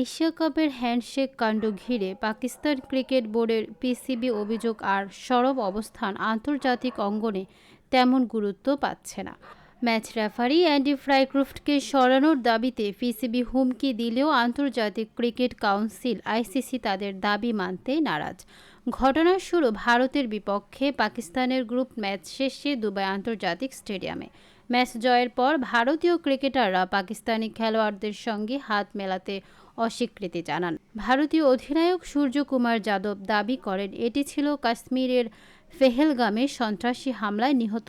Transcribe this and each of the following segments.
Asia কাপের handshake কাণ্ড ঘিরে পাকিস্তান ক্রিকেট বোর্ডের পিসিবি অভিযোগ, আর সরব অবস্থান আন্তর্জাতিক অঙ্গনে তেমন গুরুত্ব পাচ্ছে না। ম্যাচ রেফারি অ্যান্ডি ফ্রাইক্রুফটকে সরানোর দাবিতে পিসিবি হুমকি দিলেও আন্তর্জাতিক ক্রিকেট কাউন্সিল আইসিসি তাদের দাবি মানতে নারাজ। ঘটনার শুরু ভারতের বিপক্ষে পাকিস্তানের গ্রুপ ম্যাচ শেষে দুবাই আন্তর্জাতিক স্টেডিয়ামে। ম্যাচ জয়ের পর ভারতীয় ক্রিকেটাররা পাকিস্তানি খেলোয়াড়দের সঙ্গে হাত মেলাতে অস্বীকৃতি জানান। ভারতীয় অধিনায়ক সূর্যকুমার যাদব দাবি করেন, এটি ছিল কাশ্মীরের ফেহেলগামে সন্ত্রাসী হামলায় নিহত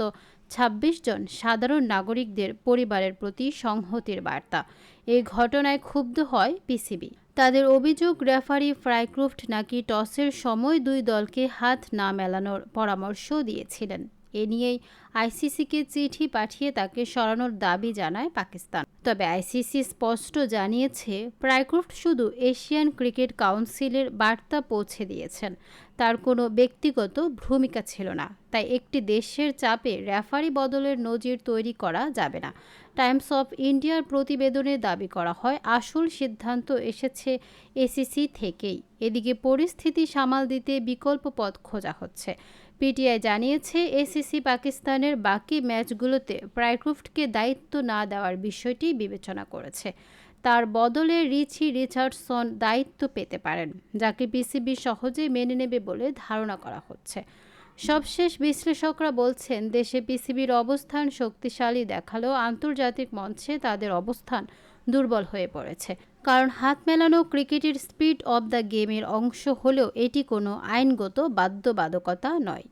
২৬ জন সাধারণ নাগরিকদের পরিবারের প্রতি সংহতির বার্তা। এই ঘটনায় ক্ষুব্ধ হয় পিসিবি। তাদের অভিযোগ, রেফারি ফ্রাইক্রুফট নাকি টসের সময় দুই দলকে হাত না মেলানোর পরামর্শ দিয়েছিলেন। এ নিয়েই আইসিসিকে চিঠি পাঠিয়ে তাকে সরানোর দাবি জানায় পাকিস্তান। তবে আইসিসি স্পষ্ট জানিয়েছে প্রাইক্রুফট শুধু এশিয়ান ক্রিকেট কাউন্সিলের বার্তা পৌঁছে দিয়েছেন। তার কোনো ব্যক্তিগত ভূমিকা ছিল না। তাই একটি দেশের চাপে রেফারি বদলের নজির তৈরি করা যাবে না। টাইমস অফ ইন্ডিয়ার প্রতিবেদনে দাবি করা হয়, আসল সিদ্ধান্ত এসেছে এসিসি থেকেই। এদিকে পরিস্থিতি সামাল দিতে বিকল্প পথ খোঁজা হচ্ছে। পিটিআই জানিয়েছে, এসিসি পাকিস্তানের বাকি ম্যাচগুলোতে প্রাইক্রুফটকে দায়িত্ব না দেওয়ার বিষয়টি বিবেচনা করেছে। তার বদলে রিচি রিচার্ডসন দায়িত্ব পেতে পারেন, যাকে পিসিবি সহজেই মেনে নেবে বলে ধারণা করা হচ্ছে। সবশেষ বিশ্লেষকরা বলছেন, দেশে পিসিবির অবস্থান শক্তিশালী দেখালেও আন্তর্জাতিক মঞ্চে তাদের অবস্থান দুর্বল হয়ে পড়েছে। কারণ হাত মেলানো ক্রিকেটের স্পিড অব দ্য গেমের অংশ হলেও এটি কোনো আইনগত বাধ্যবাধকতা নয়।